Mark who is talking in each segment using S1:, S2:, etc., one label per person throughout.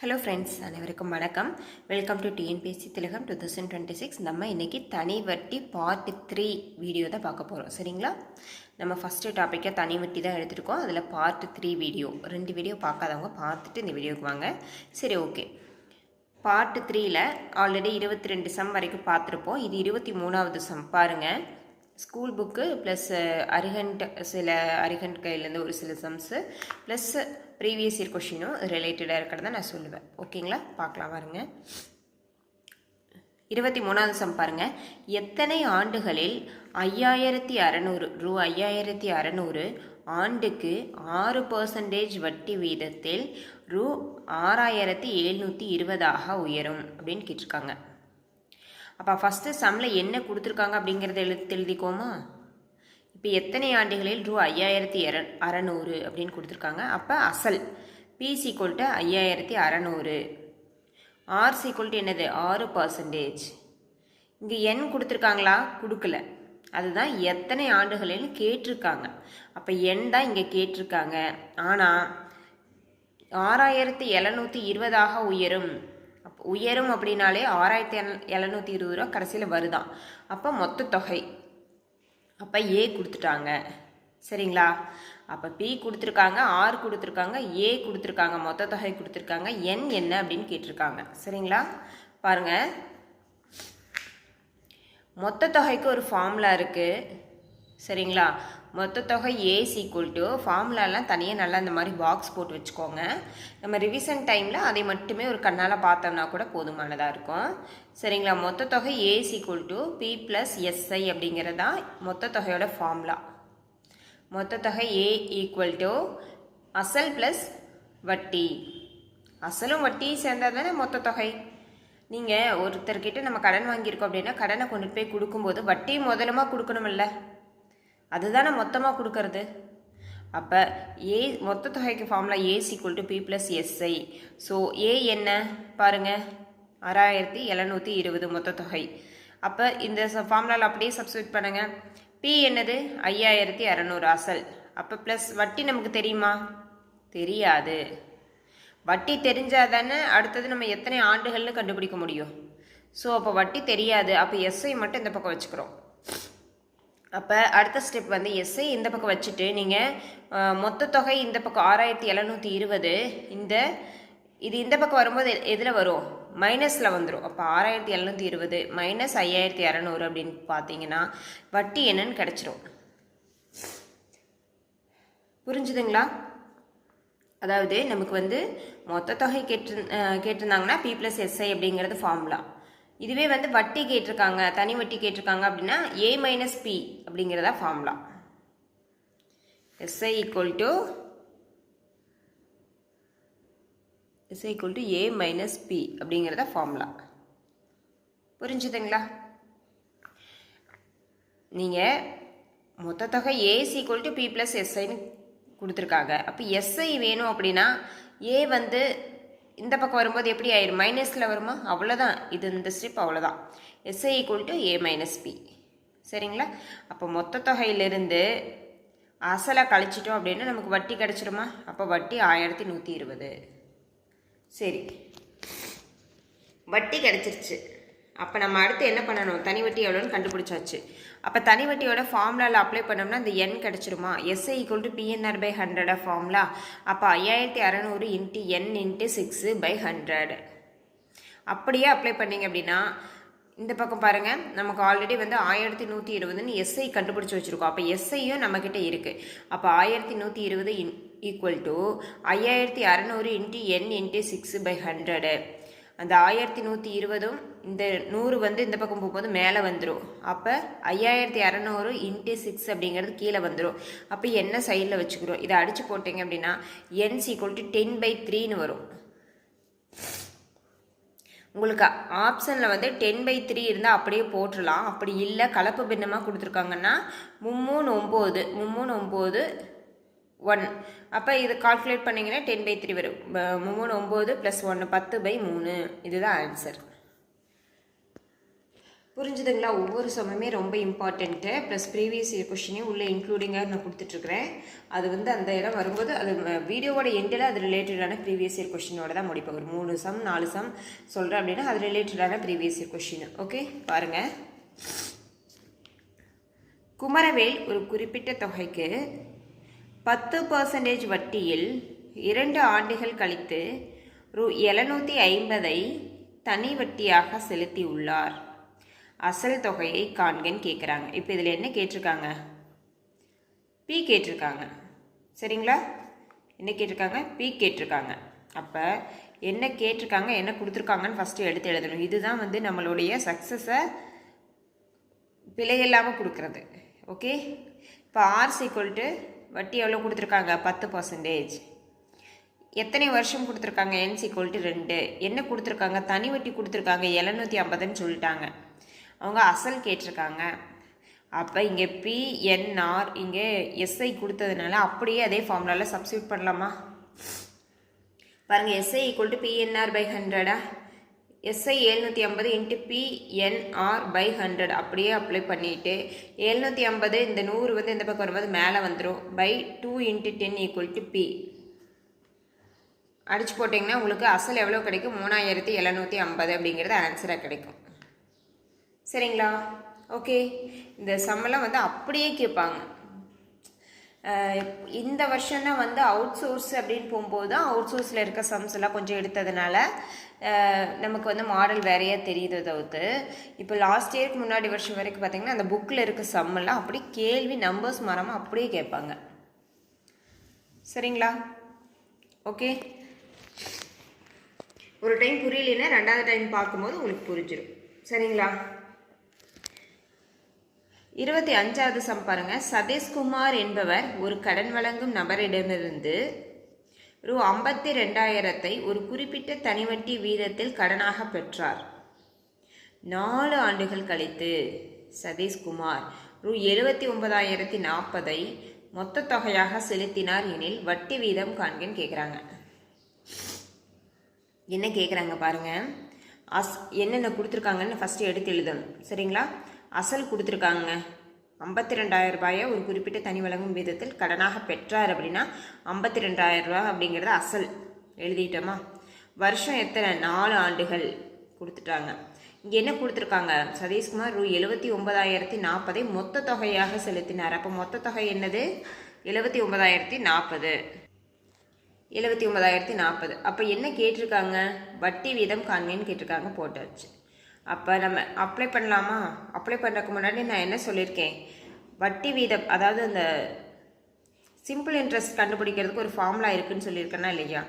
S1: Hello friends அனைவருக்கும் வணக்கம். Welcome to TNPSC Thilagam two thousand twenty six நம்ம இன்றைக்கி தனி வட்டி பார்ட் த்ரீ வீடியோ தான் பார்க்க போகிறோம் சரிங்களா? நம்ம ஃபஸ்ட்டு டாப்பிக்காக தனி வட்டி தான் எடுத்துருக்கோம். அதில் பார்ட் த்ரீ வீடியோ ரெண்டு வீடியோ பார்க்காதவங்க பார்த்துட்டு இந்த வீடியோக்கு வாங்க. சரி ஓகே பார்ட் த்ரீயில் ஆல்ரெடி இருபத்தி ரெண்டு சம் வரைக்கும் பார்த்துருப்போம். இது இருபத்தி மூணாவது சம் பாருங்கள் ஸ்கூல் புக்கு ப்ளஸ் அரிகண்ட் சில அரிகண்ட் கையிலேருந்து ஒரு சில சம்ஸு ப்ளஸ் ப்ரீவியஸ் இயர் கொஷினும் ரிலேட்டடாக இருக்கிறத நான் சொல்லுவேன். ஓகேங்களா பார்க்கலாம் பாருங்க இருபத்தி மூணாவது சம் பாருங்கள் எத்தனை ஆண்டுகளில் ஐயாயிரத்தி அறநூறு ரூ ஐயாயிரத்தி அறநூறு ஆண்டுக்கு ஆறு பர்சன்டேஜ் வட்டி வீதத்தில் ரூ ஆறாயிரத்தி எழுநூற்றி இருபதாக உயரும் அப்படின்னு கேட்டிருக்காங்க. அப்போ ஃபஸ்ட்டு சம்மில் என்ன கொடுத்துருக்காங்க அப்படிங்கிறத எழுத்து எழுதிக்கோமா இப்போ எத்தனை ஆண்டுகளில் ரூ ஐயாயிரத்தி இர அறநூறு அப்படின்னு கொடுத்துருக்காங்க. அப்போ அசல் பி சீக்குவல் டு ஐயாயிரத்தி அறநூறு. ஆர் சீக்குவல் டு என்னது? ஆறு பர்சன்டேஜ் இங்கே எண் கொடுத்துருக்காங்களா? கொடுக்கல. அதுதான் எத்தனை ஆண்டுகளில் கேட்டிருக்காங்க. அப்போ எண் தான் இங்கே கேட்டிருக்காங்க. ஆனால் ஆறாயிரத்தி எழுநூற்றி இருபதாக உயரும். அப்போ உயரும் அப்படின்னாலே ஆறாயிரத்தி எழுநூற்றி இருபது ரூபா கடைசியில் வருதான். அப்போ மொத்த தொகை. அப்போ ஏ கொடுத்துட்டாங்க. சரிங்களா? அப்போ பி கொடுத்துருக்காங்க ஆர் கொடுத்துருக்காங்க ஏ கொடுத்துருக்காங்க மொத்த தொகை கொடுத்துருக்காங்க. என் என்ன அப்படின்னு கேட்டிருக்காங்க. சரிங்களா? பாருங்கள் மொத்த தொகைக்கு ஒரு ஃபார்முலா இருக்குது சரிங்களா? மொத்த தொகை ஏஸ் ஈக்குவல் டு ஃபார்முலாலாம் தனியாக நல்லா இந்த மாதிரி பாக்ஸ் போட்டு வச்சுக்கோங்க. நம்ம ரிவிஷன் டைமில் அதை மட்டுமே ஒரு கண்ணால் பார்த்தோம்னா கூட போதுமானதாக இருக்கும். சரிங்களா? மொத்த தொகை A equal to P plus SI அப்படிங்கிறது தான் மொத்த தொகையோட ஃபார்முலா மொத்த தொகை ஏ ஈக்குவல் டு அசல் ப்ளஸ் வட்டி. அசலும் வட்டியும் சேர்ந்தால் தானே மொத்த தொகை? நீங்கள் ஒருத்தர்கிட்ட நம்ம கடன் வாங்கியிருக்கோம் அப்படின்னா கடனை கொண்டுட்டு போய் கொடுக்கும்போது வட்டி முதலமாக கொடுக்கணுமில்ல. அதுதானே மொத்தமாக கொடுக்கறது? அப்போ ஏ மொத்த தொகைக்கு formula A equal to P plus SI so A என்ன? பாருங்கள் ஆறாயிரத்தி எழுநூற்றி இருபது மொத்த தொகை. அப்போ இந்த ஃபார்முலாவில் அப்படியே சப்ஸ்டியூட் பண்ணுங்கள் பி என்னது? ஐயாயிரத்தி அறநூறு அசல் அப்போ ப்ளஸ் வட்டி நமக்கு தெரியுமா? தெரியாது. வட்டி தெரிஞ்சால் தானே அடுத்தது நம்ம எத்தனை ஆண்டுகள்னு கண்டுபிடிக்க முடியும். ஸோ அப்போ வட்டி தெரியாது. அப்போ எஸ்ஐ மட்டும் இந்த பக்கம் வச்சுக்கிறோம். அப்போ அடுத்த ஸ்டெப் வந்து எஸ்ஐ இந்த பக்கம் வச்சுட்டு நீங்கள் மொத்த தொகை இந்த பக்கம் ஆறாயிரத்தி எழுநூற்றி இருபது இந்த இது இந்த பக்கம் வரும்போது எதில் வரும்? மைனஸில் வந்துடும் அப்போ ஆறாயிரத்தி எழுநூற்றி இருபது மைனஸ் ஐயாயிரத்தி இரநூறு அப்படின்னு பார்த்தீங்கன்னா வட்டி என்னன்னு கிடச்சிரும். புரிஞ்சுதுங்களா? அதாவது நமக்கு வந்து மொத்த தொகை கேட்டு கேட்டிருந்தாங்கன்னா பி ப்ளஸ் எஸ்ஐ அப்படிங்கிறது ஃபார்முலா இதுவே வந்து வட்டி கேட்டிருக்காங்க தனி வட்டி கேட்டிருக்காங்க அப்படின்னா ஏ மைனஸ் பி அப்படிங்கிறதா formula SI equal to SI equal to A minus P அப்படிங்கிறதா ஃபார்முலா புரிஞ்சுதுங்களா? நீங்கள் மொத்த தொகை A equal to P plus எஸ்ஐன்னு கொடுத்துருக்காங்க. அப்போ எஸ்ஐ வேணும் அப்படின்னா ஏ வந்து இந்த பக்கம் வரும்போது எப்படி ஆயிரும் மைனஸில் வருமா? அவ்வளோதான் இது இந்த ஸ்ட்ரிப் அவ்வளோதான் SI equal to A minus P சரிங்களா? அப்போ மொத்த தொகையிலிருந்து அசலை கழிச்சிட்டோம் அப்படின்னா நமக்கு வட்டி கிடச்சிருமா? அப்போ வட்டி ஆயிரத்தி நூற்றி இருபது. சரி. வட்டி கிடச்சிருச்சு. அப்போ நம்ம அடுத்து என்ன பண்ணணும்? தனி வட்டி எவ்வளோன்னு கண்டுபிடிச்சாச்சு. அப்போ தனி வட்டியோட ஃபார்முலாவில் அப்ளை பண்ணோம்னா இந்த N கிடச்சிருமா? SI equal to PNR by ஹண்ட்ரடா formula அப்போ ஐயாயிரத்தி அறநூறு into N into six by hundred அப்படியே அப்ளை பண்ணிங்க அப்படின்னா இந்த பக்கம் பாருங்கள் நமக்கு ஆல்ரெடி வந்து ஆயிரத்தி நூற்றி இருபதுன்னு எஸ்ஐ கண்டுபிடிச்சி வச்சுருக்கோம். அப்போ எஸ்ஐயும் நம்மக்கிட்ட இருக்குது அப்போ ஆயிரத்தி நூற்றி இருபது இன் ஈக்குவல் டு ஐயாயிரத்தி அறநூறு into N into six by hundred அந்த ஆயிரத்தி நூற்றி இருபதும் இந்த நூறு வந்து இந்த பக்கம் போகும்போது மேலே வந்துடும் அப்போ ஐயாயிரத்தி இரநூறு இன்ட்டு சிக்ஸ் அப்படிங்கிறது கீழே வந்துடும் அப்போ என்ன சைடில் வச்சுக்கிறோம்? இதை அடித்து போட்டிங்க அப்படின்னா N equal to ten by த்ரீன்னு வரும். உங்களுக்கு ஆப்ஷனில் வந்து டென் பை த்ரீ இருந்தால் அப்படியே போட்டுடலாம். அப்படி இல்லை கலப்பு பின்னமாக கொடுத்துருக்காங்கன்னா மும்மூணு ஒம்பது மும்மூணு ஒம்பது ஒன் அப்போ இது கால்குலேட் பண்ணிங்கன்னா டென் பை த்ரீ வரும். மூணு ஒம்பது ப்ளஸ் ஒன்று பத்து பை மூணு. இதுதான் ஆன்சர் புரிஞ்சுதுங்களா? ஒவ்வொரு சமமே ரொம்ப இம்பார்ட்டண்ட்டு ப்ளஸ் ப்ரீவியஸ் இயர் கொஷினையும் உள்ளே இன்க்ளூடிங்காக நான் கொடுத்துட்ருக்குறேன். அது வந்து அந்த இடம் வரும்போது அது வீடியோவோட எண்டில் அது ரிலேட்டடான ப்ரீவியஸ் இயர் கொஷினோட தான் முடிப்பேன். ஒரு மூணு சம் நாலு சம் சொல்கிறேன் அப்படின்னா அது ரிலேட்டடான ப்ரீவியஸ் இயர் கொஷின் ஓகே பாருங்கள் குமரவேல் ஒரு குறிப்பிட்ட தொகைக்கு பத்து பர்சன்டேஜ் வட்டியில் இரண்டு ஆண்டுகள் கழித்து ரூ எழுநூற்றி ஐம்பதை தனி வட்டியாக செலுத்தி உள்ளார் அசல் தொகையை காண்கன்னு கேட்குறாங்க இப்போ இதில் என்ன கேட்டிருக்காங்க? பி கேட்டிருக்காங்க. சரிங்களா? என்ன கேட்டிருக்காங்க? பி கேட்டிருக்காங்க. அப்போ என்ன கேட்டிருக்காங்க? என்ன கொடுத்துருக்காங்கன்னு ஃபஸ்ட்டு எடுத்து எழுதணும். இதுதான் வந்து நம்மளுடைய சக்ஸஸை பிழையில்லாமல் கொடுக்குறது. ஓகே இப்போ ஆர்ஸ் ஈக்குவல் வட்டி எவ்வளோ கொடுத்துருக்காங்க? பத்து பர்சன்டேஜ் எத்தனை வருஷம் கொடுத்துருக்காங்க? என்சி ஈக்குவல் டு ரெண்டு. என்ன கொடுத்துருக்காங்க? தனி வட்டி கொடுத்துருக்காங்க. எழுநூற்றி ஐம்பதுன்னு சொல்லிட்டாங்க. அவங்க அசல் கேட்டிருக்காங்க. அப்போ இங்கே பிஎன்ஆர் இங்கே எஸ்ஐ கொடுத்ததுனால அப்படியே அதே ஃபார்முலாவில் சப்ஸ்டியூட் பண்ணலாமா? பாருங்கள் SI equal to PNR by ஹண்ட்ரடா SI எழுநூற்றி ஐம்பது இன்ட்டு பிஎன்ஆர் பை ஹண்ட்ரட் அப்படியே அப்ளை பண்ணிவிட்டு எழுநூற்றி ஐம்பது இந்த நூறு வந்து இந்த பக்கம் வரும்போது மேலே வந்துடும் by two into ten equal to P அடிச்சு போட்டிங்கன்னா உங்களுக்கு அசல் எவ்வளோ கிடைக்கும்? மூணாயிரத்தி எழுநூற்றி ஐம்பது அப்படிங்கிறது ஆன்சராக கிடைக்கும். சரிங்களா? ஓகே இந்த சம்மெல்லாம் வந்து அப்படியே கேட்பாங்க. இந்த வருஷம்னா வந்து அவுட் சோர்ஸ் அப்படின்னு போகும்போது தான் அவுட் சோர்ஸில் இருக்க சம்ஸ் எல்லாம் கொஞ்சம் எடுத்ததுனால நமக்கு வந்து மாடல் வேறையாக தெரியுது தவிர்த்து. இப்போ லாஸ்ட் இயருக்கு முன்னாடி வருஷம் வரைக்கும் பார்த்தீங்கன்னா அந்த புக்கில் இருக்க சம்மெல்லாம் அப்படி அப்படியே கேள்வி நம்பர்ஸ் மாறாமல் அப்படியே கேட்பாங்க. சரிங்களா? ஓகே ஒரு டைம் புரியலன்னா ரெண்டாவது டைம் பார்க்கும்போது உங்களுக்கு புரிஞ்சிடும் சரிங்களா? இருபத்தி அஞ்சாவது சம் பாருங்க. சதீஷ்குமார் என்பவர் ஒரு கடன் வழங்கும் நபரிடமிருந்து ரூ. ஐம்பத்தி ரெண்டாயிரத்தை ஒரு குறிப்பிட்ட தனிவட்டி வீதத்தில் கடனாக பெற்றார். நாலு ஆண்டுகள் கழித்து சதீஷ்குமார் ரூ. எழுபத்தி ஒன்பதாயிரத்தி நாற்பதை மொத்த தொகையாக செலுத்தினார் எனில் வட்டி வீதம் காண்கன்னு கேட்குறாங்க என்ன கேட்குறாங்க பாருங்க. அஸ் என்னென்ன கொடுத்துருக்காங்கன்னு ஃபஸ்ட்டு எடுத்து எழுதணும். சரிங்களா? அசல் கொடுத்துருக்காங்க ஐம்பத்தி ரெண்டாயிரம் ரூபாயை ஒரு குறிப்பிட்ட தனி வழங்கும் விதத்தில் கடனாக பெற்றார் அப்படின்னா ஐம்பத்தி ரெண்டாயிரம் ரூபாய் அப்படிங்கிறது அசல். எழுதிட்டோமா? வருஷம் எத்தனை? நாலு ஆண்டுகள் கொடுத்துட்டாங்க. இங்கே என்ன கொடுத்துருக்காங்க? சதீஷ்குமார் ரூ. எழுபத்தி ஒன்பதாயிரத்தி நாற்பதை மொத்த தொகையாக செலுத்தினார். அப்போ மொத்த தொகை என்னது? எழுபத்தி ஒன்பதாயிரத்தி நாற்பது. எழுபத்தி ஒன்பதாயிரத்தி நாற்பது. அப்போ என்ன கேட்டிருக்காங்க? வட்டி வீதம் காண்மின்னு கேட்டிருக்காங்க போட்டாச்சு. அப்போ நம்ம அப்ளை பண்ணலாமா? அப்ளை பண்ணுறதுக்கு முன்னாடி நான் என்ன சொல்லியிருக்கேன்? வட்டி வீதம் அதாவது அந்த சிம்பிள் இன்ட்ரெஸ்ட் கண்டுபிடிக்கிறதுக்கு ஒரு ஃபார்முலா இருக்குன்னு சொல்லியிருக்கேன்னா இல்லையா?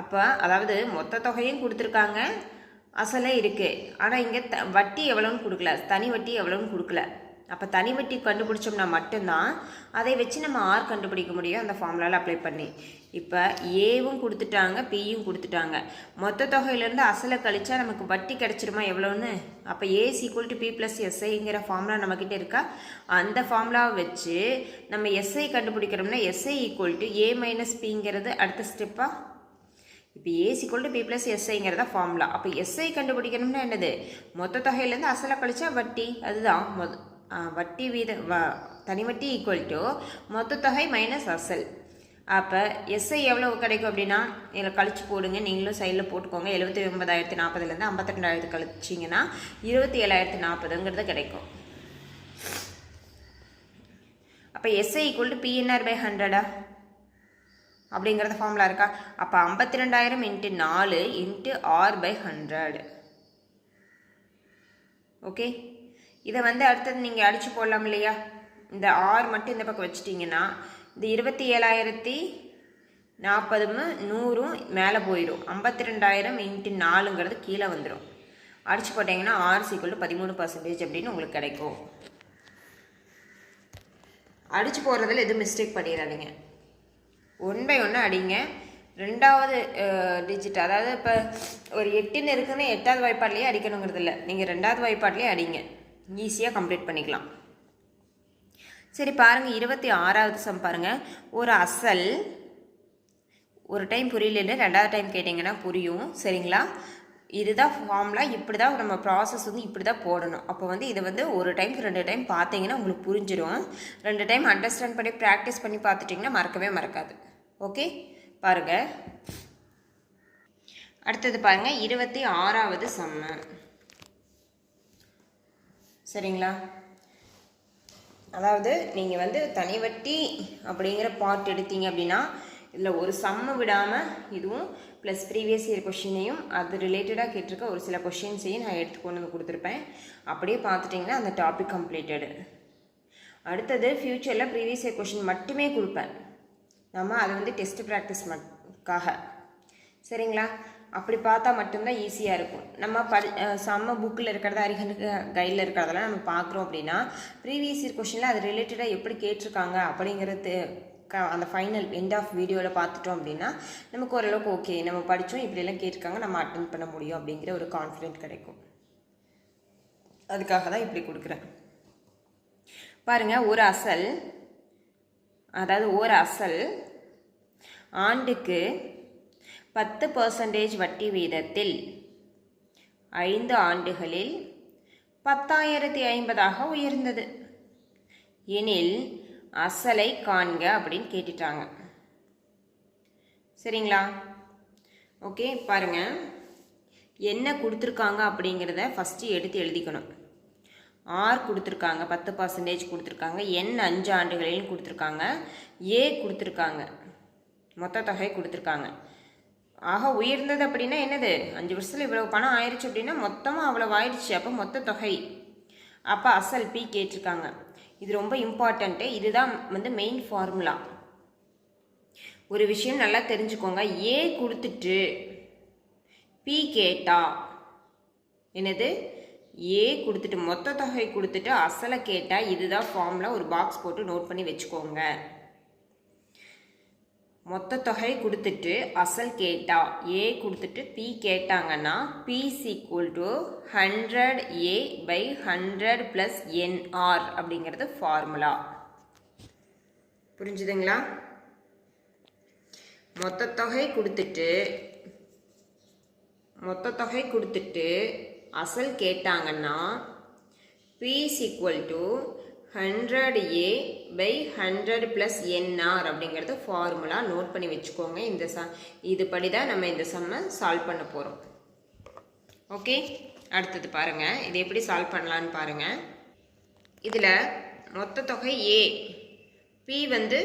S1: அப்போ அதாவது மொத்த தொகையும் கொடுத்துருக்காங்க. அசலே இருக்குது ஆனால் இங்கே த வட்டி எவ்வளோன்னு கொடுக்கல. தனி வட்டி எவ்வளோன்னு கொடுக்கல. அப்போ தனி வட்டி கண்டுபிடிச்சோம்னா மட்டும்தான் அதை வச்சு நம்ம ஆர் கண்டுபிடிக்க முடியும் அந்த ஃபார்முலாவில் அப்ளை பண்ணி. இப்போ ஏவும் கொடுத்துட்டாங்க பியும் கொடுத்துட்டாங்க. மொத்த தொகையிலேருந்து அசலை கழிச்சா நமக்கு வட்டி கிடச்சிருமா எவ்வளோன்னு அப்போ A equal to P plus எஸ்ஐங்கிற formula நம்மக்கிட்ட இருக்கா? அந்த ஃபார்முலாவை வச்சு நம்ம SI கண்டுபிடிக்கிறோம்னா SI equal to A minus பிங்கிறது அடுத்த ஸ்டெப்பா இப்போ A equal to P plus எஸ்ஐங்கிறத formula அப்போ எஸ்ஐ கண்டுபிடிக்கணும்னா என்னது? மொத்த தொகையிலேருந்து அசலை கழிச்சா வட்டி அதுதான். மொத வட்டி வீத வ தனிவட்டி ஈக்குவல் டு மொத்த தொகை மைனஸ் அசல். அப்போ எஸ்ஐ எவ்வளோ கிடைக்கும் அப்படின்னா இதில் கழிச்சு போடுங்க. நீங்களும் சைடில் போட்டுக்கோங்க. எழுபத்தி ஒன்பதாயிரத்தி நாற்பதுலேருந்து ஐம்பத்தி ரெண்டாயிரத்து கழிச்சிங்கன்னா இருபத்தி ஏழாயிரத்தி நாற்பதுங்கிறது கிடைக்கும். அப்போ SI equal to PNR by ஹண்ட்ரடா அப்படிங்கிறது ஃபார்முலா இருக்கா? அப்போ ஐம்பத்தி ரெண்டாயிரம் இன்ட்டு நாலு into R by hundred okay இதை வந்து அடுத்தது நீங்கள் அடித்து போடலாம் இல்லையா? இந்த ஆர் மட்டும் இந்த பக்கம் வச்சிட்டிங்கன்னா இந்த இருபத்தி ஏழாயிரத்தி நாற்பதும் நூறும் மேலே போயிடும். ஐம்பத்தி ரெண்டாயிரம் இன்ட்டு நாலுங்கிறது கீழே வந்துடும் அடிச்சு போட்டிங்கன்னா ஆர் சீக்கிரம் பதிமூணு பர்சன்டேஜ் அப்படின்னு உங்களுக்கு கிடைக்கும். அடிச்சு போடுறதுல எதுவும் மிஸ்டேக் பண்ணிடாதீங்க. ஒன் பை ஒன்று அடிங்க. ரெண்டாவது டிஜிட் அதாவது இப்போ ஒரு எட்டுன்னு இருக்குன்னு எட்டாவது வாய்ப்பாட்லேயே அடிக்கணுங்கிறது இல்லை. நீங்கள் ரெண்டாவது வாய்ப்பாட்லேயே அடிங்க. ஈஸியாக கம்ப்ளீட் பண்ணிக்கலாம். சரி பாருங்கள் இருபத்தி ஆறாவது சம் பாருங்கள் ஒரு அசல் ஒரு டைம் புரியலன்னு ரெண்டாவது டைம் கேட்டிங்கன்னா புரியும். சரிங்களா? இதுதான் ஃபார்முலா இப்படி தான் நம்ம ப்ராசஸ் வந்து இப்படி தான் போடணும். அப்போ வந்து இதை வந்து ஒரு டைம் ரெண்டு டைம் பார்த்தீங்கன்னா உங்களுக்கு புரிஞ்சிடும் ரெண்டு டைம் அண்டர்ஸ்டாண்ட் பண்ணி ப்ராக்டிஸ் பண்ணி பார்த்துட்டிங்கன்னா மறக்கவே மறக்காது. ஓகே பாருங்கள் அடுத்தது பாருங்கள் இருபத்தி ஆறாவது சம்ம. சரிங்களா? அதாவது நீங்கள் வந்து தனி வட்டி அப்படிங்கிற பார்ட் எடுத்தீங்க அப்படின்னா இதில் ஒரு சம்மு விடாமல் இதுவும் ப்ளஸ் ப்ரீவியஸ் இயர் கொஷினையும் அது ரிலேட்டடாக கேட்டிருக்க ஒரு சில கொஷின்ஸையும் நான் எடுத்து கொண்டு வந்து கொடுத்துருப்பேன். அப்படியே பார்த்துட்டிங்கன்னா அந்த டாபிக் கம்ப்ளீட்டடு அடுத்தது ஃப்யூச்சரில் ப்ரீவியஸ் இயர் கொஷின் மட்டுமே கொடுப்பேன். நம்ம அதை வந்து டெஸ்ட் ப்ராக்டிஸ் மக்காக சரிங்களா? அப்படி பார்த்தா மட்டும்தான் ஈஸியாக இருக்கும். நம்ம படி செம்ம புக்கில் இருக்கிறத அறிகனுக்கு கைடில் இருக்கிறதெல்லாம் நம்ம பார்க்குறோம் அப்படின்னா ப்ரீவியஸ் இயர் கொஷினில் அது ரிலேட்டடாக எப்படி கேட்டிருக்காங்க அப்படிங்கிறது க அந்த ஃபைனல் எண்ட் ஆஃப் வீடியோவில் பார்த்துட்டோம் அப்படின்னா நமக்கு ஓரளவுக்கு ஓகே நம்ம படித்தோம் இப்படியெல்லாம் கேட்டிருக்காங்க நம்ம அட்டன் பண்ண முடியும் அப்படிங்கிற ஒரு கான்ஃபிடென்ட் கிடைக்கும். அதுக்காக தான் இப்படி கொடுக்குறேன். பாருங்கள் ஒரு அசல் அதாவது ஒரு அசல் ஆண்டுக்கு பத்து பர்சன்டேஜ் வட்டி வீதத்தில் ஐந்து ஆண்டுகளில் பத்தாயிரத்தி ஐம்பதாக உயர்ந்தது. எனில் அசலை காண்க அப்படின்னு கேட்டுட்டாங்க. சரிங்களா? ஓகே பாருங்க. என்ன கொடுத்துருக்காங்க அப்படிங்கிறத ஃபஸ்ட்டு எடுத்து எழுதிக்கணும். ஆர் கொடுத்துருக்காங்க பத்து பர்சன்டேஜ் கொடுத்துருக்காங்க என் அஞ்சு ஆண்டுகளிலும் கொடுத்துருக்காங்க ஏ கொடுத்துருக்காங்க. மொத்த தொகை கொடுத்துருக்காங்க. ஆக உயர்ந்தது அப்படின்னா என்னது? அஞ்சு வருஷத்தில் இவ்வளோ பணம் ஆயிடுச்சு அப்படின்னா மொத்தமாக அவ்வளோ ஆயிடுச்சு அப்போ மொத்த தொகை. அப்போ அசல் பி கேட்டிருக்காங்க. இது ரொம்ப இம்பார்ட்டண்ட்டு இதுதான் வந்து மெயின் ஃபார்முலா ஒரு விஷயம் நல்லா தெரிஞ்சுக்கோங்க. ஏ கொடுத்துட்டு பி கேட்டா என்னது? ஏ கொடுத்துட்டு மொத்த தொகை கொடுத்துட்டு அசலை கேட்டால் இதுதான் ஃபார்முலா ஒரு பாக்ஸ் போட்டு நோட் பண்ணி வச்சுக்கோங்க. மொத்த தொகை கொடுத்துட்டு அசல் கேட்டா ஏ கொடுத்துட்டு பி கேட்டாங்கன்னா P equal to hundred A by hundred plus NR அப்படிங்கிறது ஃபார்முலா புரிஞ்சுதுங்களா? மொத்த தொகை கொடுத்துட்டு மொத்த தொகை கொடுத்துட்டு அசல் கேட்டாங்கன்னா P equal to hundred A by hundred plus NR அப்படிங்கிறது ஃபார்முலா நோட் பண்ணி வச்சுக்கோங்க. இந்த ச இது படி தான் நம்ம இந்த சம்மை சால்வ் பண்ண போகிறோம் ஓகே அடுத்தது பாருங்கள் இது எப்படி சால்வ் பண்ணலான்னு பாருங்கள் இதில் மொத்த தொகை ஏ பி வந்து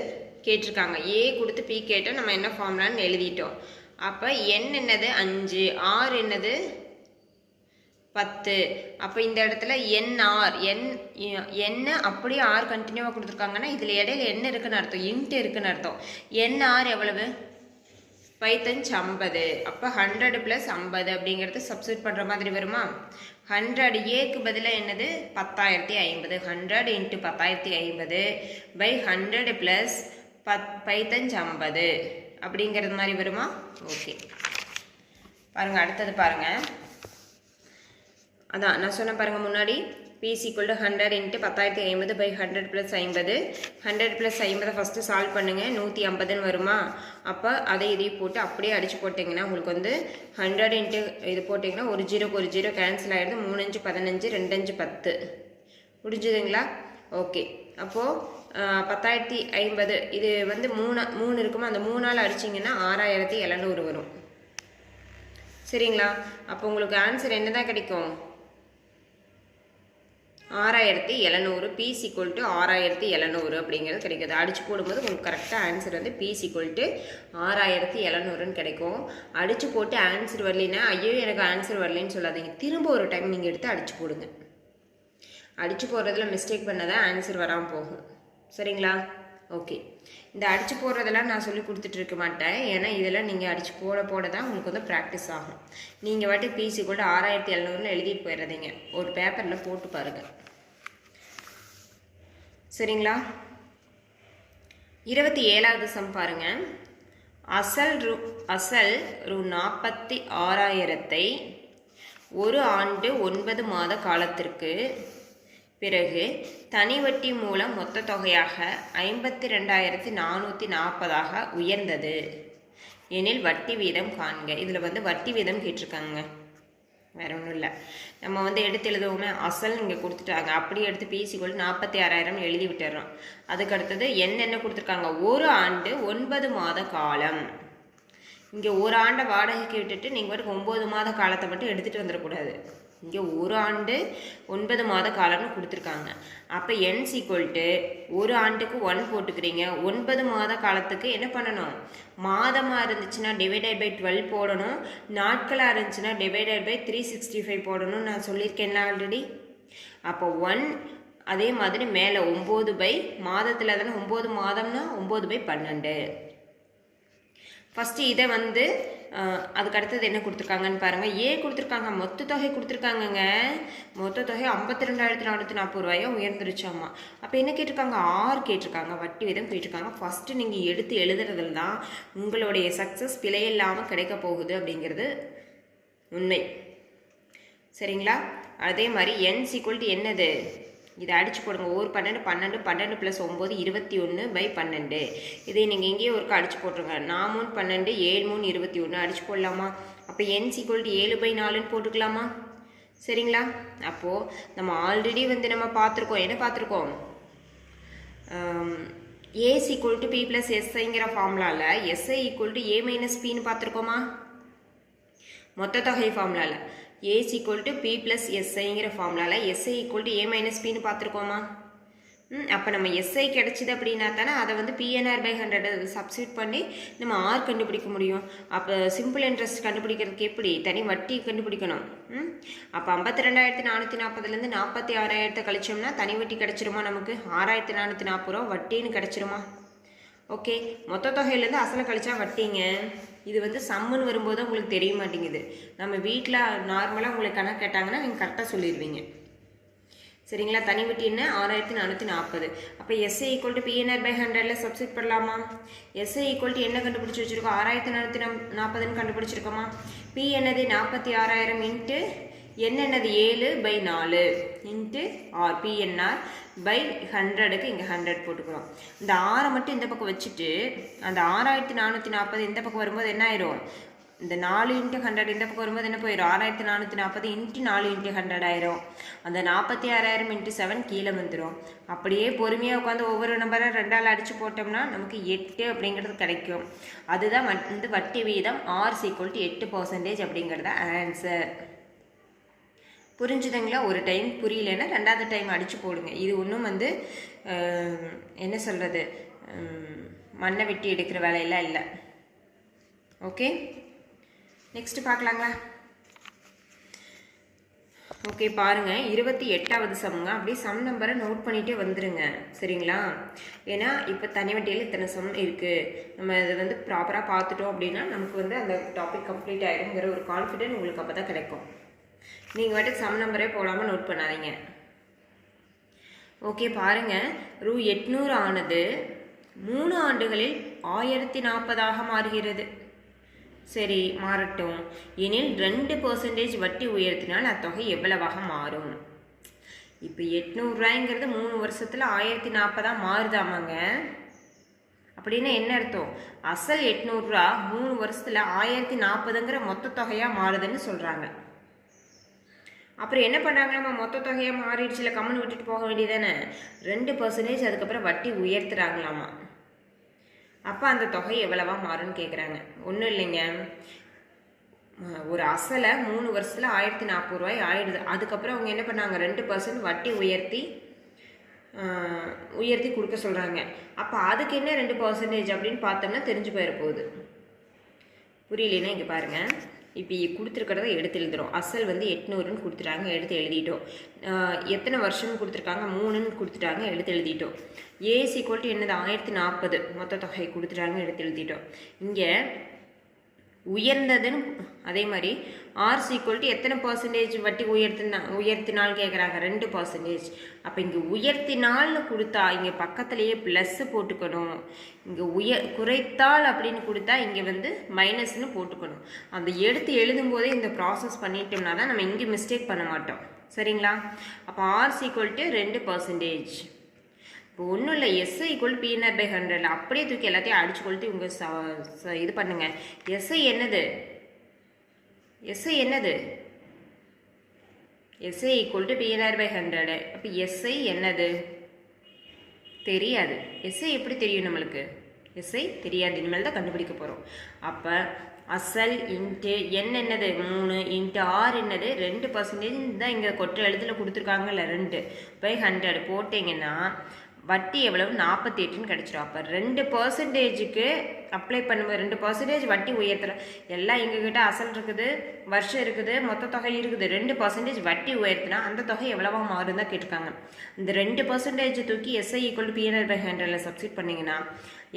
S1: கேட்டிருக்காங்க. ஏ கொடுத்து பி கேட்டால் நம்ம என்ன ஃபார்முலான்னு எழுதிட்டோம். அப்போ என் என்னது? அஞ்சு. ஆர் என்னது? பத்து. அப்போ இந்த இடத்துல என் ஆர் என் என்ன அப்படியே ஆர் கண்டினியூவாக கொடுத்துருக்காங்கன்னா இதில் இடையில என்ன இருக்குன்னு அர்த்தம். இன்ட்டு இருக்குன்னு அர்த்தம். என் ஆர் எவ்வளவு? பைத்தஞ்சு ஐம்பது அப்போ ஹண்ட்ரடு ப்ளஸ் ஐம்பது அப்படிங்கிறது சப்ஸ்டியூட் பண்ணுற மாதிரி வருமா? ஹண்ட்ரட் ஏக்கு பதிலாக என்னது? பத்தாயிரத்தி ஐம்பது. ஹண்ட்ரட் இன்ட்டு பத்தாயிரத்தி ஐம்பது பை ஹண்ட்ரடு ப்ளஸ் பத் பைத்தஞ்சு ஐம்பது அப்படிங்கிறது மாதிரி வருமா? ஓகே பாருங்கள் அடுத்தது பாருங்கள் அதான் நான் சொன்ன பாருங்கள் முன்னாடி PC equal to hundred into பத்தாயிரத்தி ஐம்பது பை ஹண்ட்ரட் ப்ளஸ் ஐம்பது. ஹண்ட்ரட் ப்ளஸ் ஐம்பதை ஃபஸ்ட்டு சால்வ் பண்ணுங்கள் நூற்றி ஐம்பதுன்னு வருமா? அப்போ அதை இதையும் போட்டு அப்படியே அடித்து போட்டிங்கன்னா உங்களுக்கு வந்து ஹண்ட்ரட் இன்ட்டு இது போட்டிங்கன்னா ஒரு ஜீரோக்கு ஒரு ஜீரோ கேன்சல் ஆகிடுது மூணு பதினஞ்சு ரெண்டஞ்சு பத்து. முடிஞ்சுதுங்களா ஓகே அப்போது பத்தாயிரத்தி ஐம்பது இது வந்து மூணு மூணு இருக்குமா? அந்த மூணால் அடிச்சிங்கன்னா ஆறாயிரத்தி எழுநூறு வரும். சரிங்களா? அப்போ உங்களுக்கு ஆன்சர் என்ன தான் கிடைக்கும்? ஆறாயிரத்தி எழுநூறு பீஸ் ஈக்குவல் டு ஆறாயிரத்தி எழுநூறு அப்படிங்கிறது கிடைக்குது. அடித்து போடும்போது உங்களுக்கு கரெக்டாக ஆன்சர் வந்து பீஸ் ஈக்குவல் டு ஆறாயிரத்தி எழுநூறுன்னு கிடைக்கும். அடித்து போட்டு ஆன்சர் வரலைன்னா ஐயோ எனக்கு ஆன்சர் வரலன்னு சொல்லாதீங்க. திரும்ப ஒரு டைம் நீங்கள் எடுத்து அடித்து போடுங்க. அடித்து போடுறதுல மிஸ்டேக் பண்ணதான் ஆன்சர் வராமல் போகும். சரிங்களா? ஓகே இந்த அடித்து போடுறதெல்லாம் நான் சொல்லி கொடுத்துட்ருக்க மாட்டேன். ஏன்னா இதெல்லாம் நீங்கள் அடித்து போட போட தான் உங்களுக்கு வந்து ப்ராக்டிஸ் ஆகும். நீங்கள் வாட்டி பிசி கூட ஆறாயிரத்தி எழுநூறுன்னு எழுதிட்டு போயிடுறதீங்க ஒரு பேப்பரில் போட்டு பாருங்கள் சரிங்களா? இருபத்தி ஏழாவது சம் பாருங்க. அசல் ரூ அசல் ரூ நாற்பத்தி ஆறாயிரத்தை ஒரு ஆண்டு ஒன்பது மாத காலத்திற்கு பிறகு தனி வட்டி மூலம் மொத்த தொகையாக ஐம்பத்தி ரெண்டாயிரத்தி நானூற்றி நாற்பதாக உயர்ந்தது. எனில் வட்டி வீதம் காண்க. இதில் வந்து வட்டி வீதம் கேட்டிருக்காங்க வேற ஒன்றும் இல்லை. நம்ம வந்து எடுத்து எழுதுவோமே அசல் இங்கே கொடுத்துட்டாங்க. அப்படியே எடுத்து பிசி நாற்பத்தி ஆறாயிரம் எழுதி விட்டுறோம் அதுக்கு அடுத்தது என்னென்ன கொடுத்துருக்காங்க? ஒரு ஆண்டு ஒன்பது மாத காலம். இங்கே ஒரு ஆண்டை வாடகைக்கு விட்டுட்டு நீங்கள் பாட்டுக்கு ஒம்பது மாத காலத்தை மட்டும் எடுத்துகிட்டு வந்துடக்கூடாது. இங்கே ஒரு ஆண்டு ஒன்பது மாத காலம்னு கொடுத்துருக்காங்க. அப்போ என் சீக்வல்ட்டு ஒரு ஆண்டுக்கு ஒன் போட்டுக்கிறீங்க. ஒன்பது மாத காலத்துக்கு என்ன பண்ணணும்? மாதமாக இருந்துச்சுன்னா டிவைடட் பை டுவெல் போடணும். நாட்களாக இருந்துச்சுன்னா divided by three sixty five போடணும் நான் சொல்லியிருக்கேன்ல ஆல்ரெடி அப்போ ஒன் அதே மாதிரி மேலே ஒம்பது பை மாதத்தில் தானே ஒம்பது மாதம்னா ஒம்பது பை பன்னெண்டு. ஃபஸ்ட்டு இதை வந்து அதுக்கு அடுத்தது என்ன கொடுத்துருக்காங்கன்னு பாருங்கள் ஏ கொடுத்துருக்காங்க? மொத்த தொகை கொடுத்துருக்காங்கங்க. மொத்த தொகை ஐம்பத்தி ரெண்டாயிரத்தி நானூற்றி நாற்பது ரூபாயோ? உயர்ந்துருச்சாம்மா அப்போ என்ன கேட்டிருக்காங்க? ஆறு கேட்டிருக்காங்க. வட்டி விதம் கேட்டிருக்காங்க. ஃபஸ்ட்டு நீங்கள் எடுத்து எழுதுறதுல தான் உங்களுடைய சக்ஸஸ் பிழையில்லாமல் கிடைக்க போகுது அப்படிங்கிறது உண்மை. சரிங்களா? அதே மாதிரி என் சீக்குவல் என்னது? இதை அடிச்சு போடுங்க. ஒரு பன்னெண்டு பன்னெண்டு பன்னெண்டு ப்ளஸ் ஒம்பது இருபத்தி ஒன்று பை பன்னெண்டு. இதை நீங்கள் எங்கேயோ ஒருக்கா அடிச்சு போட்டுருங்க. நான் மூணு பன்னெண்டு ஏழு மூணு இருபத்தி ஒன்று அடிச்சு போடலாமா? அப்போ என் சீக்குவல் ஏழு பை நாலுன்னு போட்டுக்கலாமா? சரிங்களா? அப்போது நம்ம ஆல்ரெடி வந்து நம்ம பார்த்துருக்கோம். என்ன பார்த்துருக்கோம்? A equal to P plus எஸ்ஐங்கிற ஃபார்முலாவில் SI equal to A minus பின்னு பார்த்துருக்கோமா? மொத்த தொகை ஃபார்முலாவில் A equal to P plus எஸ்ஐங்கிற ஃபார்முலாவில் SI equal to A minus பின்னு பார்த்துருக்கோமா? ம் அப்போ நம்ம எஸ்ஐ கிடச்சிது அப்படின்னா தானே அதை வந்து பிஎன்ஆர் பை ஹண்ட்ரட் சப்ஸ்டியூட் பண்ணி நம்ம ஆர் கண்டுபிடிக்க முடியும். அப்போ சிம்பிள் இன்ட்ரெஸ்ட் கண்டுபிடிக்கிறதுக்கு எப்படி? தனி வட்டி கண்டுபிடிக்கணும். ம் அப்போ ஐம்பத்தி ரெண்டாயிரத்தி நானூற்றி நாற்பதுலேருந்து நாற்பத்தி ஆறாயிரத்தை கழிச்சோம்னா தனி வட்டி கிடச்சிருமா நமக்கு? ஆறாயிரத்தி நானூற்றி நாற்பது ரூபா வட்டின்னு கிடச்சிருமா? ஓகே மொத்த தொகையிலேருந்து அசலை கழிச்சா வட்டிங்க. இது வந்து சம்முன்னு வரும்போது உங்களுக்கு தெரிய மாட்டேங்குது. நம்ம வீட்டில் நார்மலாக உங்களுக்கு கணக்கு கேட்டாங்கன்னா நீங்கள் கரெக்டாக சொல்லிடுவீங்க சரிங்களா? தனி வட்டி என்ன? ஆறாயிரத்தி நானூற்றி நாற்பது அப்போ SI equal to PNR by ஹண்ட்ரடில் சப்ஸ்டிட் பண்ணலாமா? எஸ்ஐ ஈக்குவல் டு என்ன கண்டுபிடிச்சி வச்சுருக்கோம்? ஆறாயிரத்தி நானூற்றி நாற்பதுன்னு கண்டுபிடிச்சிருக்கோமா? பி என்னது நாற்பத்தி ஆறாயிரம் இன்ட்டு என்னென்னது? ஏழு பை நாலு இன்ட்டு ஆர் பிஎன்ஆர் பை ஹண்ட்ரடுக்கு இங்கே ஹண்ட்ரட் போட்டுக்கிறோம். இந்த ஆறை மட்டும் இந்த பக்கம் வச்சுட்டு அந்த ஆறாயிரத்தி நானூற்றி நாற்பது இந்த பக்கம் வரும்போது என்ன ஆயிரும்? இந்த நாலு இன்ட்டு ஹண்ட்ரட் இந்த பக்கம் வரும்போது என்ன போயிடும் ஆறாயிரத்தி நானூற்றி நாற்பது இன்ட்டு நாலு இன்ட்டு ஹண்ட்ரட் ஆயிரும். அந்த நாற்பத்தி ஆறாயிரம் இன்ட்டு செவன் கீழே வந்துடும் அப்படியே பொறுமையாக உட்காந்து ஒவ்வொரு நம்பரை ரெண்டால் அடித்து போட்டோம்னா நமக்கு எட்டு அப்படிங்கிறது கிடைக்கும். அதுதான் வந்து வட்டி வீதம் ஆர் சீக்குவல் டு எட்டு பர்சன்டேஜ் அப்படிங்கிறத ஆன்சர் புரிஞ்சுதுங்களா? ஒரு டைம் புரியலன்னா ரெண்டாவது டைம் அடித்து போடுங்க. இது ஒன்றும் வந்து என்ன சொல்கிறது மண்ணை வெட்டி எடுக்கிற வேலையெல்லாம் இல்லை. Okay next பார்க்கலாங்களா? ஓகே பாருங்க. இருபத்தி எட்டாவது சம்ங்க. அப்படியே சம் நம்பரை நோட் பண்ணிகிட்டே வந்துடுங்க சரிங்களா? ஏன்னா இப்போ தனி வட்டியில் இத்தனை சம் இருக்குது நம்ம இதை வந்து ப்ராப்பராக பார்த்துட்டோம் அப்படின்னா நமக்கு வந்து அந்த டாபிக் கம்ப்ளீட் ஆகிடுங்கிற ஒரு கான்ஃபிடென்ட் உங்களுக்கு அப்போ தான் கிடைக்கும். நீங்கள் வாட்டுக்கு சம் நம்பரே போடாமல் நோட் பண்ணாதீங்க. ஓகே பாருங்க. ரூ எட்நூறு ஆனது மூணு ஆண்டுகளில் ஆயிரத்தி நாற்பதாக மாறுகிறது. சரி மாறட்டும். எனில் ரெண்டு பர்சன்டேஜ் வட்டி உயர்த்தினால் அத்தொகை எவ்வளவாக மாறும்? இப்போ எட்நூறுரூவாய்ங்கிறது மூணு வருஷத்தில் ஆயிரத்தி நாற்பதாக மாறுதாமாங்க. அப்படின்னா என்ன அர்த்தம்? அசல் எட்நூறுரூவா மூணு வருஷத்தில் ஆயிரத்தி நாற்பதுங்கிற மொத்த தொகையாக மாறுதுன்னு சொல்கிறாங்க அப்புறம் என்ன பண்ணுறாங்களாம்மா மொத்த தொகையாக மாறிடுச்சுல கம்மன் விட்டுட்டு போக வேண்டியதானே? ரெண்டு பர்சன்டேஜ் அதுக்கப்புறம் வட்டி உயர்த்துறாங்களாமா அப்போ அந்த தொகை எவ்வளவா மாறும்னு கேட்குறாங்க ஒன்றும் இல்லைங்க. ஒரு அசலை மூணு வருஷத்தில் ஆயிரத்தி நாற்பது ரூபாய் ஆயிடுது. அதுக்கப்புறம் அவங்க என்ன பண்ணாங்க? ரெண்டு பர்சன்ட் வட்டி உயர்த்தி உயர்த்தி கொடுக்க சொல்கிறாங்க அப்போ அதுக்கு என்ன ரெண்டு பர்சன்டேஜ் அப்படின்னு பார்த்தோம்னா தெரிஞ்சு போயிட போகுது. புரியலன்னா இங்கே பாருங்கள் இப்போ கொடுத்துருக்கிறத எடுத்து எழுதுறோம். அசல் வந்து எட்நூறுன்னு கொடுத்துட்டாங்க எடுத்து எழுதிட்டோம். எத்தனை வருஷம்னு கொடுத்துருக்காங்க? மூணுன்னு கொடுத்துட்டாங்க எடுத்து எழுதிட்டோம். ஏசி ஈக்குவல் என்னது? ஆயிரத்தி நாற்பது. மொத்த தொகை கொடுத்துட்டாங்க எடுத்து எழுதிட்டோம். இங்கே உயர்ந்ததுன்னு அதே மாதிரி ஆர்ஸ் ஈக்குவல் டு எத்தனை பர்சன்டேஜ் வட்டி உயர்த்தினா உயர்த்தினால் கேட்குறாங்க ரெண்டு பர்சன்டேஜ் அப்போ இங்கே உயர்த்தினால்னு கொடுத்தா இங்கே பக்கத்துலேயே ப்ளஸ்ஸு போட்டுக்கணும். இங்கே உயர் குறைத்தால் அப்படின்னு கொடுத்தா இங்கே வந்து மைனஸ்னு போட்டுக்கணும். அந்த எடுத்து எழுதும்போதே இந்த ப்ராசஸ் பண்ணிட்டோம்னா தான் நம்ம இங்கே மிஸ்டேக் பண்ண மாட்டோம். சரிங்களா? அப்போ ஆர்ஸ் ஈக்குவல் டு ரெண்டு பர்சன்டேஜ் இப்போ ஒன்றும் இல்லை SI equal PNR by hundred அப்படியே தூக்கி எல்லாத்தையும் அடிச்சு கொளுத்தி உங்கள் ச ச- இது பண்ணுங்க. எஸ்ஐ என்னது? எஸ்ஐ என்னது? SI equal to PNR by hundred அப்போ எஸ்ஐ என்னது? தெரியாது. எஸ்ஐ எப்படி தெரியும் நம்மளுக்கு? எஸ்ஐ தெரியாது. இனிமேல் தான் கண்டுபிடிக்க போகிறோம் அப்போ அசல் இன்ட்டு என் என்னது? மூணு. இன்ட்டு ஆறு என்னது? ரெண்டு பர்சன்டேஜ் தான் இங்கே கொற்ற எழுத்துல கொடுத்துருக்காங்கல்ல ரெண்டு. பை ஹண்ட்ரட் போட்டிங்கன்னா வட்டி எவ்வளவு? நாற்பத்தி எட்டுன்னு கிடச்சிரும் அப்போ ரெண்டு பர்சன்டேஜுக்கு அப்ளை பண்ணும்போது ரெண்டு பர்சன்டேஜ் வட்டி உயர்த்துற எல்லாம் எங்ககிட்ட அசல் இருக்குது வருஷம் இருக்குது மொத்த தொகை இருக்குது. ரெண்டு பர்சன்டேஜ் வட்டி உயர்த்தினா அந்த தொகை எவ்வளவா மாறும் தான் கேட்டிருக்காங்க. இந்த ரெண்டு பர்சன்டேஜ் தூக்கி SI equal to PNR by ஹண்ட்ரடில் சப்ஸ்டிட் பண்ணிங்கன்னா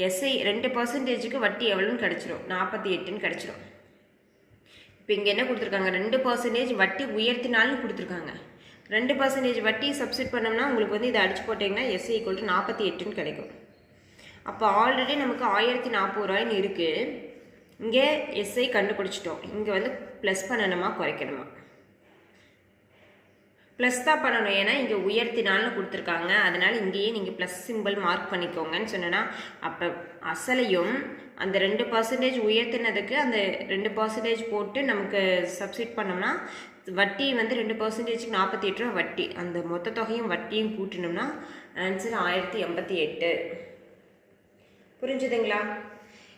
S1: எஸ்ஐ ரெண்டு பர்சன்டேஜுக்கு வட்டி எவ்வளோன்னு கிடச்சிரும் நாற்பத்தி எட்டுன்னு கிடச்சிரும் இப்போ இங்கே என்ன கொடுத்துருக்காங்க? ரெண்டு பர்சன்டேஜ் வட்டி உயர்த்தினாலும் கொடுத்துருக்காங்க. ரெண்டு பர்சன்டேஜ் வட்டி சப்ஸ்டிட் பண்ணோம்னா உங்களுக்கு வந்து இதை அடிச்சு போட்டிங்கன்னா எஸ்ஐ ஈக்குவல் டு நாற்பத்தி எட்டுன்னு கிடைக்கும். அப்போ ஆல்ரெடி நமக்கு ஆயிரத்தி நாற்பது ரூபாய்னு இருக்குது இங்கே எஸ்ஐ கண்டுபிடிச்சிட்டோம். இங்கே வந்து ப்ளஸ் பண்ணணுமா குறைக்கணுமா? ப்ளஸ் தான் பண்ணணும். ஏன்னா இங்கே உயர்த்தினாலும் கொடுத்துருக்காங்க. அதனால் இங்கேயே நீங்கள் ப்ளஸ் சிம்பிள் மார்க் பண்ணிக்கோங்கன்னு சொன்னேன்னா அப்போ அசலையும் அந்த ரெண்டு பர்சன்டேஜ் உயர்த்தினதுக்கு அந்த ரெண்டு பர்சன்டேஜ் போட்டு நமக்கு சப்ஸ்டிட் பண்ணோம்னா வட்டி வந்து ரெண்டு பர்சன்டேஜுக்கு நாற்பத்தி எட்டு ரூபா வட்டி. அந்த மொத்த தொகையும் வட்டியும் கூட்டினோம்னா ஆன்சர் ஆயிரத்தி எண்பத்தி எட்டு. புரிஞ்சுதுங்களா?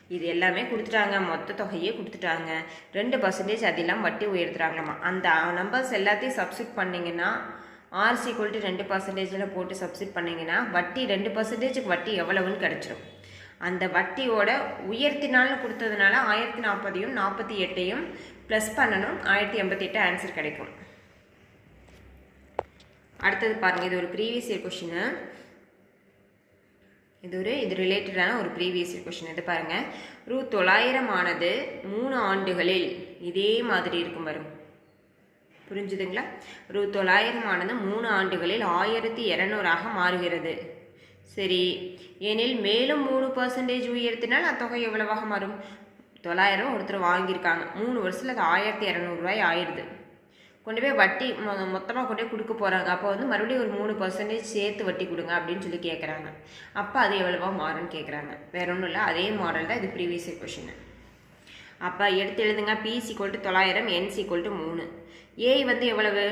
S1: இது எல்லாமே கொடுத்துட்டாங்க. மொத்த தொகையே கொடுத்துட்டாங்க. ரெண்டு பர்சன்டேஜ் அதெல்லாம் வட்டி உயர்த்துறாங்களாமா. அந்த நம்பர்ஸ் எல்லாத்தையும் சப்ஸ்டிட் பண்ணிங்கன்னா ஆர்சி ஈக்குவல் ரெண்டு பர்சன்டேஜில் போட்டு சப்ஸ்டிட் பண்ணிங்கன்னா வட்டி ரெண்டு பர்சன்டேஜுக்கு வட்டி எவ்வளவுன்னு கிடச்சிரும். அந்த வட்டியோட உயர்த்தினாலும் கொடுத்ததுனால ஆயிரத்தி நாற்பதையும் நாற்பத்தி எட்டையும் ப்ளஸ் பண்ணணும். ஆயிரத்தி எண்பத்தி எட்டு ஆன்சர் கிடைக்கும். அடுத்தது பாருங்கள் இது ஒரு ப்ரீவியஸ் இயர் கொஷினு இது ஒரு இது ரிலேட்டடான ஒரு ப்ரீவியஸ் இயர் கொஷின் இது பாருங்கள் ரூ தொள்ளாயிரம் ஆனது மூணு ஆண்டுகளில் இதே மாதிரி இருக்கும் வரும் புரிஞ்சுதுங்களா? ரூ தொள்ளாயிரம் ஆனது மூணு ஆண்டுகளில் ஆயிரத்தி இரநூறாக மாறுகிறது. சரி. எனில் மேலும் மூணு பர்சன்டேஜ் உயர்த்தினால் அத்தொகை எவ்வளவாக மாறும்? தொள்ளாயிரம் ஒருத்தர் வாங்கியிருக்காங்க. மூணு வருஷத்தில் அது ஆயிரத்தி இரநூறுவாய் ஆயிடுது. கொண்டு போய் வட்டி மொ மொத்தமாக கொண்டு போய் கொடுக்க போகிறாங்க அப்போ வந்து மறுபடியும் ஒரு மூணு பர்சன்டேஜ் சேர்த்து வட்டி கொடுங்க அப்படின்னு சொல்லி கேட்குறாங்க அப்போ அது எவ்வளோவா மாறும்னு கேட்குறாங்க வேற ஒன்றும் இல்லை. அதே மாடல் தான் இது ப்ரீவியஸ் கொஷின் அப்போ எடுத்து எழுதுங்க. பி ஈக்குவல் தொள்ளாயிரம் என் ஈக்குவல் டு மூணு. ஏ வந்து எவ்வளவு?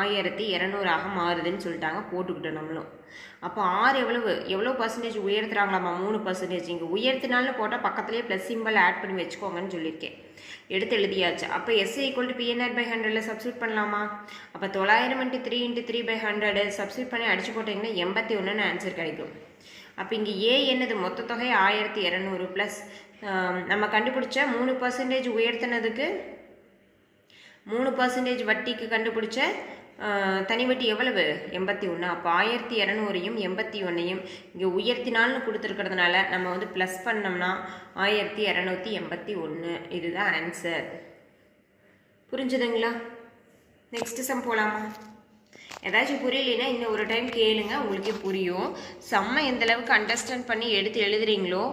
S1: ஆயிரத்தி இரநூறாக மாறுதுன்னு சொல்லிட்டாங்க. போட்டுக்கிட்டோம் நம்மளும். அப்போ ஆறு எவ்வளவு? எவ்வளோ பர்சன்டேஜ் உயர்த்துறாங்களாம்மா? மூணு பர்சன்டேஜ் இங்கே உயர்த்தினாலும் போட்டால் பக்கத்துலேயே ப்ளஸ் சிம்பிள் ஆட் பண்ணி வச்சுக்கோங்கன்னு சொல்லியிருக்கேன். எடுத்து எழுதியாச்சு. அப்போ S equal to PNR by ஹண்ட்ரடில் சப்ஸ்டியூட் பண்ணலாமா? அப்போ தொள்ளாயிரம் into three into three by hundred substitute பண்ணி அடிச்சு போட்டிங்கன்னா எண்பத்தி ஒன்றுன்னு ஆன்சர் கிடைக்கும். அப்போ இங்கே ஏ என்னது? மொத்த தொகை ஆயிரத்தி இரநூறு ப்ளஸ் நம்ம கண்டுபிடிச்ச மூணு பர்சன்டேஜ் உயர்த்தினதுக்கு மூணு பர்சன்டேஜ் வட்டிக்கு கண்டுபிடிச்ச தனி வட்டி எவ்வளவு? எண்பத்தி ஒன்று அப்போ ஆயிரத்தி இரநூறையும் எண்பத்தி ஒன்றையும் இங்கே உயர்த்தினால்னு கொடுத்துருக்கிறதுனால நம்ம வந்து ப்ளஸ் பண்ணோம்னா ஆயிரத்தி இரநூத்தி எண்பத்தி ஒன்று இதுதான் ஆன்சர் புரிஞ்சுதுங்களா? நெக்ஸ்ட் சம் போகலாமா ஏதாச்சும் புரியலைன்னா இன்னும் ஒரு டைம் கேளுங்க உங்களுக்கே புரியும். செம்ம எந்தளவுக்கு அண்டர்ஸ்டாண்ட் பண்ணி எடுத்து எழுதுறீங்களோ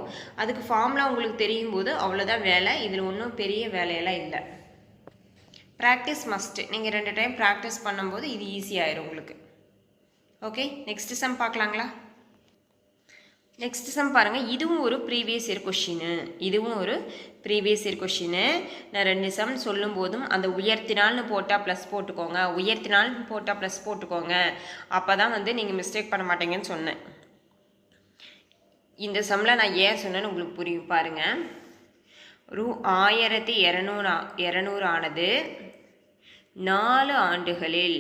S1: அதுக்கு ஃபார்ம்லாம் உங்களுக்கு தெரியும் போது அவ்வளோதான் வேலை. இதில் ஒன்றும் பெரிய வேலையெல்லாம் இல்லை. ப்ராக்டிஸ் மஸ்ட்டு நீங்கள் ரெண்டு டைம் ப்ராக்டிஸ் பண்ணும்போது இது ஈஸியாயிரும் உங்களுக்கு. ஓகே நெக்ஸ்ட் சம் பார்க்கலாங்களா? நெக்ஸ்ட் சம் பாருங்கள் இதுவும் ஒரு ப்ரீவியஸ் இயர் கொஷின் இதுவும் ஒரு ப்ரீவியஸ் இயர் கொஷினு நான் ரெண்டு சம் சொல்லும் போதும் அந்த உயர்த்தினால்னு போட்டால் ப்ளஸ் போட்டுக்கோங்க. உயர்த்தினால்னு போட்டால் ப்ளஸ் போட்டுக்கோங்க. அப்போ தான் வந்து நீங்கள் மிஸ்டேக் பண்ண மாட்டீங்கன்னு சொன்னேன். இந்த சம்மில் நான் ஏன் சொன்னேன்னு உங்களுக்கு புரியும் பாருங்கள் ரூ ஆயிரத்தி இரநூறு இரநூறு ஆனது நாலு ஆண்டுகளில்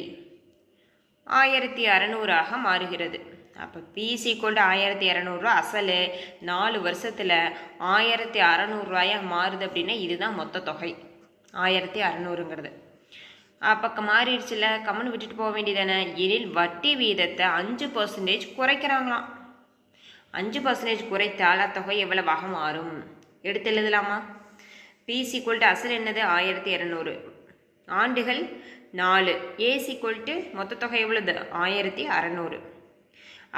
S1: ஆயிரத்தி அறநூறாக மாறுகிறது. அப்போ பிசி ஈக்குவல் ஆயிரத்தி இரநூறுவா அசல் நாலு வருஷத்தில் ஆயிரத்தி அறநூறுவாயாக மாறுது அப்படின்னா இதுதான் மொத்த தொகை. ஆயிரத்தி அறநூறுங்கிறது. அப்போ மாறிடுச்சுல கம்மன் விட்டுட்டு போக வேண்டியதானே? எனில் வட்டி வீதத்தை அஞ்சு பர்சன்டேஜ் குறைக்கிறாங்களாம். அஞ்சு பர்சன்டேஜ் குறைத்தால் அத்தொகை எவ்வளவாக மாறும்? எடுத்து எழுதலாமா? பிசி ஈக்குவல் அசல் என்னது? ஆயிரத்தி இரநூறு. ஆண்டுகள் நாலு. ஏசி ஈக்குவல் மொத்த தொகை எவ்வளோது ஆயிரத்தி அறநூறு.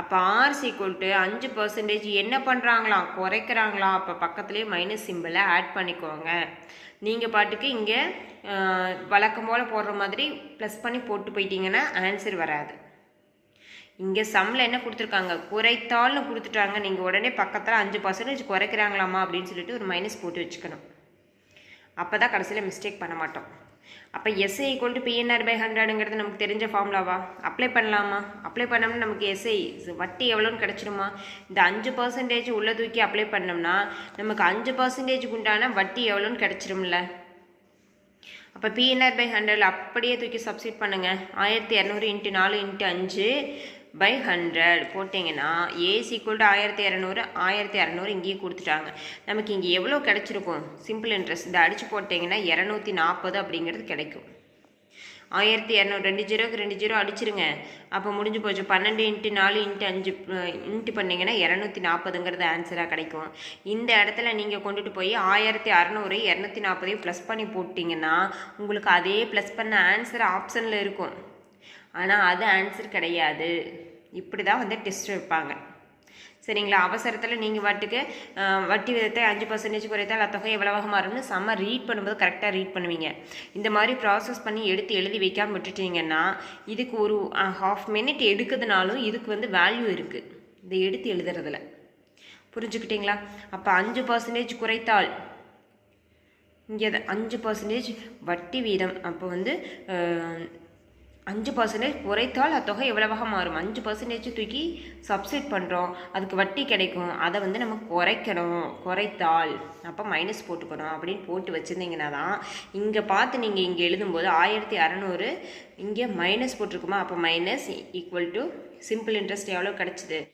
S1: அப்போ ஆர் ஈக்குவல் அஞ்சு பர்சன்டேஜ் என்ன பண்ணுறாங்களாம் குறைக்கிறாங்களாம். அப்போ பக்கத்துலேயே மைனஸ் சிம்பிளை ஆட் பண்ணிக்கோங்க. நீங்கள் பாட்டுக்கு இங்கே வழக்கம் போல் போடுற மாதிரி ப்ளஸ் பண்ணி போட்டு போயிட்டீங்கன்னா ஆன்சர் வராது. இங்கே சம்மில் என்ன கொடுத்துருக்காங்க? குறைத்தால்னு கொடுத்துட்டாங்க. நீங்கள் உடனே பக்கத்தில் அஞ்சு பர்சன்டேஜ் குறைக்கிறாங்களாமா அப்படின்னு சொல்லிட்டு ஒரு மைனஸ் போட்டு வச்சுக்கணும். அப்போ தான் கடைசியில் மிஸ்டேக் பண்ண மாட்டோம். அப்போ எஸ்ஐ கொண்டு பிஎன்ஆர் பை ஹண்ட்ரடுங்கிறது நமக்கு தெரிஞ்ச ஃபார்முலாவா அப்ளை பண்ணலாமா? அப்ளை பண்ணோம்னா நமக்கு எஸ்ஐ வட்டி எவ்வளோன்னு கிடச்சிருமா இந்த அஞ்சு பர்சன்டேஜ் உள்ளே தூக்கி அப்ளை பண்ணோம்னா நமக்கு அஞ்சு பர்சன்டேஜுக்கு உண்டான வட்டி எவ்வளோன்னு கிடச்சிரும்ல அப்போ பிஎன்ஆர் பை ஹண்ட்ரட் அப்படியே தூக்கி சப்ஸ்டிட் பண்ணுங்கள் ஆயிரத்தி இரநூறு இன்ட்டு நாலு இன்ட்டு அஞ்சு. பை ஹண்ட்ரட் போட்டிங்கன்னா ஏஸ் ஈக்குவல் டு ஆயிரத்தி இரநூறு ஆயிரத்தி இரநூறு இங்கேயே கொடுத்துட்டாங்க. நமக்கு இங்கே எவ்வளோ கிடச்சிருக்கும்? சிம்பிள் இன்ட்ரெஸ்ட் இந்த அடித்து போட்டிங்கன்னா இரநூத்தி நாற்பது அப்படிங்கிறது கிடைக்கும். ஆயிரத்தி இரநூறு ரெண்டு ஜீரோக்கு ரெண்டு ஜீரோ அடிச்சிருங்க. அப்போ முடிஞ்சு போச்சு. பன்னெண்டு இன்ட்டு நாலு இன்ட்டு அஞ்சு இன்ட்டு பண்ணிங்கன்னா இரநூத்தி நாற்பதுங்கிறது ஆன்சராக கிடைக்கும். இந்த இடத்துல நீங்கள் கொண்டுட்டு போய் ஆயிரத்தி அறநூறு இரநூத்தி நாற்பதையும் ப்ளஸ் பண்ணி போட்டிங்கன்னா உங்களுக்கு அதே ப்ளஸ் பண்ண ஆன்சர் ஆப்ஷனில் இருக்கும். ஆனால் அது ஆன்சர் கிடையாது. இப்படி தான் வந்து டெஸ்ட் வைப்பாங்க. சரிங்களா? அவசரத்தில் நீங்கள் வாட்டுக்கு வட்டி விதத்தை அஞ்சு பர்சன்டேஜ் குறைத்தால் அத்தொகை எவ்வளவாக மாறும்னு செம்ம ரீட் பண்ணும்போது கரெக்டாக ரீட் பண்ணுவீங்க. இந்த மாதிரி ப்ராசஸ் பண்ணி எடுத்து எழுதி வைக்காமல் விட்டுட்டீங்கன்னா இதுக்கு ஒரு ஹாஃப் மினிட் எடுக்கிறதுனாலும் இதுக்கு வந்து வேல்யூ இருக்குது இதை எடுத்து எழுதுறதுல. புரிஞ்சுக்கிட்டீங்களா? அப்போ அஞ்சு பர்சன்டேஜ் குறைத்தால் இங்கே அஞ்சு பர்சன்டேஜ் வட்டி வீதம். அப்போ வந்து அஞ்சு பர்சன்டேஜ் குறைத்தால் அத்தொகை எவ்வளவாக மாறும்? அஞ்சு பர்சன்டேஜ் தூக்கி சப்சிட் பண்ணுறோம் அதுக்கு வட்டி கிடைக்கும். அதை வந்து நம்ம குறைக்கணும். குறைத்தால். அப்போ மைனஸ் போட்டுக்கணும். அப்படின்னு போட்டு வச்சுருந்தீங்கன்னா தான் இங்கே பார்த்து நீங்கள் இங்கே எழுதும்போது ஆயிரத்தி அறநூறு இங்கே மைனஸ் போட்டிருக்குமா? அப்போ minus equal to simple interest எவ்வளோ கிடச்சிது?